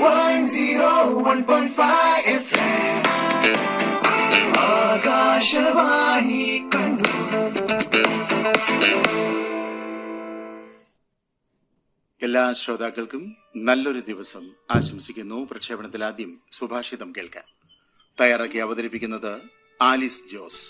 101.5 FM Akashvani Kannur എല്ലാ ശ്രോതാക്കൾക്കും നല്ലൊരു ദിവസം ആശംസിക്കുന്നു. പ്രക്ഷേപണത്തിൽ ആദ്യം സുഭാഷിതം കേൾക്കാൻ തയ്യാറാക്കി അവതരിപ്പിക്കുന്നത് ആലിസ് ജോസ്.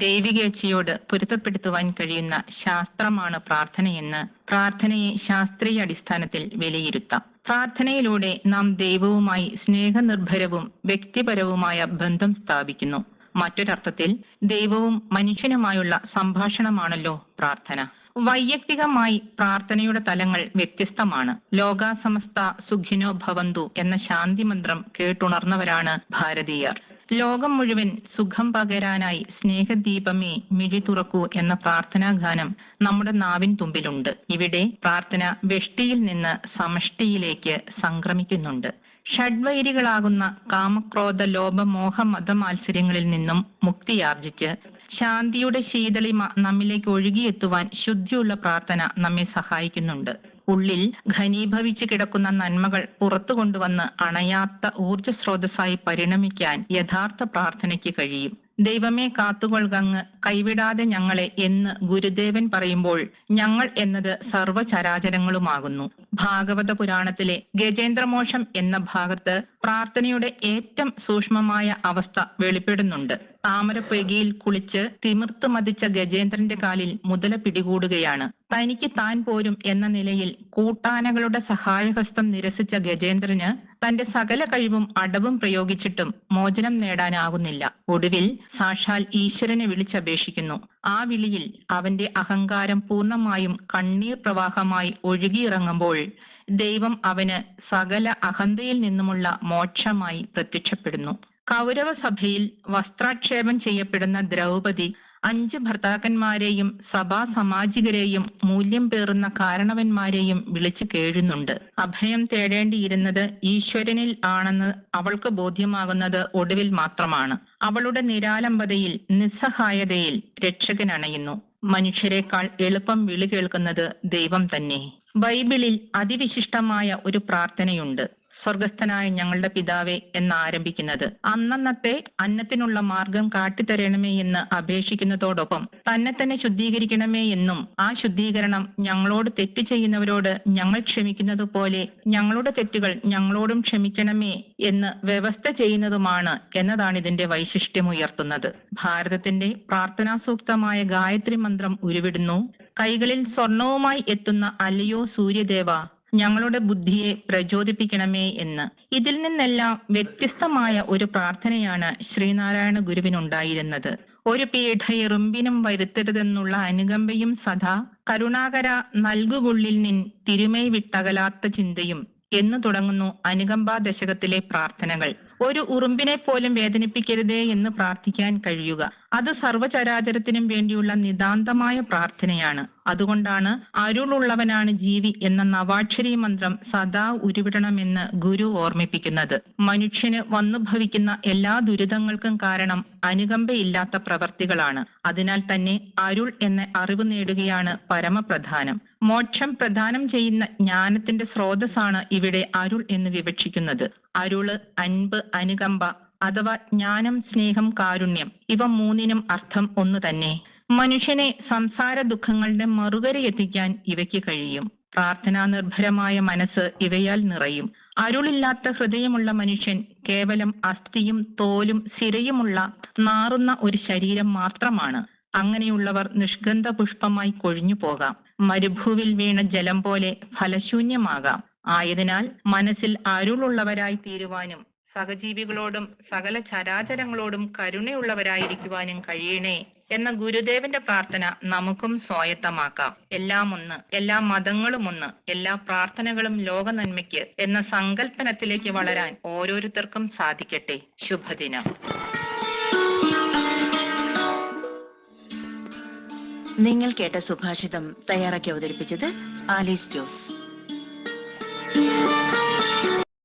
ദൈവികേച്ഛയോട് പൊരുത്തപ്പെടുത്തുവാൻ കഴിയുന്ന ശാസ്ത്രമാണ് പ്രാർത്ഥനയെന്ന് പ്രാർത്ഥനയെ ശാസ്ത്രീയ അടിസ്ഥാനത്തിൽ വിലയിരുത്താം. പ്രാർത്ഥനയിലൂടെ നാം ദൈവവുമായി സ്നേഹനിർഭരവും വ്യക്തിപരവുമായ ബന്ധം സ്ഥാപിക്കുന്നു. മറ്റൊരർത്ഥത്തിൽ ദൈവവും മനുഷ്യനുമായുള്ള സംഭാഷണമാണല്ലോ പ്രാർത്ഥന. വൈയക്തികമായി പ്രാർത്ഥനയുടെ തലങ്ങൾ വ്യത്യസ്തമാണ്. ലോകാസമസ്ത സുഖിനോ ഭവന്തു എന്ന ശാന്തി മന്ത്രം കേട്ടുണർന്നവരാണ് ഭാരതീയർ. ലോകം മുഴുവൻ സുഖം പകരാനായി സ്നേഹദീപമേ മിഴി തുറക്കൂ എന്ന പ്രാർത്ഥനാഗാനം നമ്മുടെ നാവിൻ തുമ്പിലുണ്ട്. ഇവിടെ പ്രാർത്ഥന വെഷ്ടിയിൽ നിന്ന് സമഷ്ടിയിലേക്ക് സംക്രമിക്കുന്നുണ്ട്. ഷഡ്വൈരികളാകുന്ന കാമക്രോധ ലോഭമോഹ മതമാത്സര്യങ്ങളിൽ നിന്നും മുക്തിയാർജിച്ച് ശാന്തിയുടെ ശീതളിമ നമ്മിലേക്ക് ഒഴുകിയെത്തുവാൻ ശുദ്ധിയുള്ള പ്രാർത്ഥന നമ്മെ സഹായിക്കുന്നുണ്ട്. ഉള്ളിൽ ഘനീഭവിച്ച് കിടക്കുന്ന നന്മകൾ പുറത്തു കൊണ്ടുവന്ന് അണയാത്ത ഊർജ സ്രോതസ്സായി പരിണമിക്കാൻ യഥാർത്ഥ പ്രാർത്ഥനയ്ക്ക് കഴിയും. ദൈവമേ കാത്തുകൊൾകങ്ങ്. കൈവിടാതെ ഞങ്ങളെ എന്ന് ഗുരുദേവൻ പറയുമ്പോൾ ഞങ്ങൾ എന്നത് സർവചരാചരങ്ങളുമാകുന്നു. ഭാഗവത പുരാണത്തിലെ ഗജേന്ദ്രമോക്ഷം എന്ന ഭാഗത്ത് പ്രാർത്ഥനയുടെ ഏറ്റവും സൂക്ഷ്മമായ അവസ്ഥ വെളിപ്പെടുന്നുണ്ട്. താമരപ്പൊയ്കയിൽ കുളിച്ച് തിമിർത്ത് മതിച്ച ഗജേന്ദ്രന്റെ കാലിൽ മുതല പിടികൂടുകയാണ്. തനിക്ക് താൻ പോരും എന്ന നിലയിൽ കൂട്ടാനകളുടെ സഹായഹസ്തം നിരസിച്ച ഗജേന്ദ്രന് തന്റെ സകല കഴിവും അടവും പ്രയോഗിച്ചിട്ടും മോചനം നേടാനാകുന്നില്ല. ഒടുവിൽ സാക്ഷാൽ ഈശ്വരനെ വിളിച്ചപേക്ഷിക്കുന്നു. ആ വിളിയിൽ അവന്റെ അഹങ്കാരം പൂർണമായും കണ്ണീർ പ്രവാഹമായി ഒഴുകിയിറങ്ങുമ്പോൾ ദൈവം അവന് സകല അഹന്തയിൽ നിന്നുമുള്ള മോക്ഷമായി പ്രത്യക്ഷപ്പെടുന്നു. കൗരവസഭയിൽ വസ്ത്രാക്ഷേപം ചെയ്യപ്പെടുന്ന ദ്രൗപദി അഞ്ച് ഭർത്താക്കന്മാരെയും സഭാ സമാജികരെയും മൂല്യം പേറുന്ന കാരണവന്മാരെയും വിളിച്ചു കേഴുന്നുണ്ട്. അഭയം തേടേണ്ടിയിരുന്നത് ഈശ്വരനിൽ ആണെന്ന് അവൾക്ക് ബോധ്യമാകുന്നത് ഒടുവിൽ മാത്രമാണ്. അവളുടെ നിരാലംബതയിൽ നിസ്സഹായതയിൽ രക്ഷകൻ അണയുന്നു മനുഷ്യരെക്കാൾ എളുപ്പം വിളി കേൾക്കുന്നത് ദൈവം തന്നെ. ബൈബിളിൽ അതിവിശിഷ്ടമായ ഒരു പ്രാർത്ഥനയുണ്ട്. സ്വർഗസ്ഥനായ ഞങ്ങളുടെ പിതാവെ എന്ന് ആരംഭിക്കുന്നത് അന്നന്നത്തെ അന്നത്തിനുള്ള മാർഗം കാട്ടിത്തരണമേ എന്ന് അപേക്ഷിക്കുന്നതോടൊപ്പം തന്നെ തന്നെ ശുദ്ധീകരിക്കണമേ എന്നും ആ ശുദ്ധീകരണം ഞങ്ങളോട് തെറ്റ് ചെയ്യുന്നവരോട് ഞങ്ങൾ ക്ഷമിക്കുന്നത് പോലെ ഞങ്ങളുടെ തെറ്റുകൾ ഞങ്ങളോടും ക്ഷമിക്കണമേ എന്ന് വ്യവസ്ഥ ചെയ്യുന്നതുമാണ് എന്നതാണ് ഇതിന്റെ വൈശിഷ്ട്യം ഉയർത്തുന്നത്. ഭാരതത്തിന്റെ പ്രാർത്ഥനാസൂക്തമായ ഗായത്രി മന്ത്രം ഉരുവിടുന്നു. കൈകളിൽ സ്വർണവുമായി എത്തുന്ന അല്ലയോ സൂര്യദേവ ഞങ്ങളുടെ ബുദ്ധിയെ പ്രചോദിപ്പിക്കണമേ എന്ന്. ഇതിൽ നിന്നെല്ലാം വ്യത്യസ്തമായ ഒരു പ്രാർത്ഥനയാണ് ശ്രീനാരായണ ഗുരുവിനുണ്ടായിരുന്നത്. ഒരു പീഠയെറുമ്പിനും വരുത്തരുതെന്നുള്ള അനുകമ്പയും സദാ കരുണാകര നൽകുകൊള്ളിൽ നിൻ തിരുമൈ വിട്ടകലാത്ത ചിന്തയും എന്ന് തുടങ്ങുന്നു അനുകമ്പാ ദശകത്തിലെ പ്രാർത്ഥനകൾ. ഒരു ഉറുമ്പിനെ പോലും വേദനിപ്പിക്കരുതേ എന്ന് പ്രാർത്ഥിക്കാൻ കഴിയുക. അത് സർവചരാചരത്തിനും വേണ്ടിയുള്ള നിതാന്തമായ പ്രാർത്ഥനയാണ്. അതുകൊണ്ടാണ് അരുളുള്ളവനാണ് ജീവി എന്ന നവാക്ഷരി മന്ത്രം സദാ ഉരുവിടണമെന്ന് ഗുരു ഓർമ്മിപ്പിക്കുന്നത്. മനുഷ്യന് വന്നു ഭവിക്കുന്ന എല്ലാ ദുരിതങ്ങൾക്കും കാരണം അനുകമ്പയില്ലാത്ത പ്രവർത്തികളാണ്. അതിനാൽ തന്നെ അരുൾ എന്ന അറിവ് നേടുകയാണ് പരമപ്രധാനം. മോക്ഷം പ്രദാനം ചെയ്യുന്ന ജ്ഞാനത്തിന്റെ സ്രോതസ്സാണ് ഇവിടെ അരുൾ എന്ന് വിവക്ഷിക്കുന്നത്. അരുൾ അൻപ് അനുകമ്പ അഥവാ ജ്ഞാനം സ്നേഹം കാരുണ്യം ഇവ മൂന്നിനും അർത്ഥം ഒന്നു തന്നെ. മനുഷ്യനെ സംസാര ദുഃഖങ്ങളുടെ മറുകരയെത്തിക്കാൻ ഇവയ്ക്ക് കഴിയും. പ്രാർത്ഥനാ നിർഭരമായ മനസ്സ് ഇവയാൽ നിറയും. അരുളില്ലാത്ത ഹൃദയമുള്ള മനുഷ്യൻ കേവലം അസ്ഥിയും തോലും സിരയുമുള്ള നാറുന്ന ഒരു ശരീരം മാത്രമാണ്. അങ്ങനെയുള്ളവർ നിഷ്ഗന്ധ പുഷ്പമായി കൊഴിഞ്ഞു പോകാം മരുഭൂവിൽ വീണ ജലം പോലെ ഫലശൂന്യമാകാം. ആയതിനാൽ മനസ്സിൽ അരുളുള്ളവരായി തീരുവാനും സഹജീവികളോടും സകല ചരാചരങ്ങളോടും കരുണയുള്ളവരായിരിക്കുവാനും കഴിയണേ എന്ന ഗുരുദേവന്റെ പ്രാർത്ഥന നമുക്കും സ്വായത്തമാക്കാം. എല്ലാം ഒന്ന് എല്ലാ മതങ്ങളും ഒന്ന് എല്ലാ പ്രാർത്ഥനകളും ലോക നന്മയ്ക്ക് എന്ന സങ്കല്പനത്തിലേക്ക് വളരാൻ ഓരോരുത്തർക്കും സാധിക്കട്ടെ. ശുഭദിനം. നിങ്ങൾ കേട്ട സുഭാഷിതം തയ്യാറാക്കി അവതരിപ്പിച്ചത് ആലീസ് ജോസ്.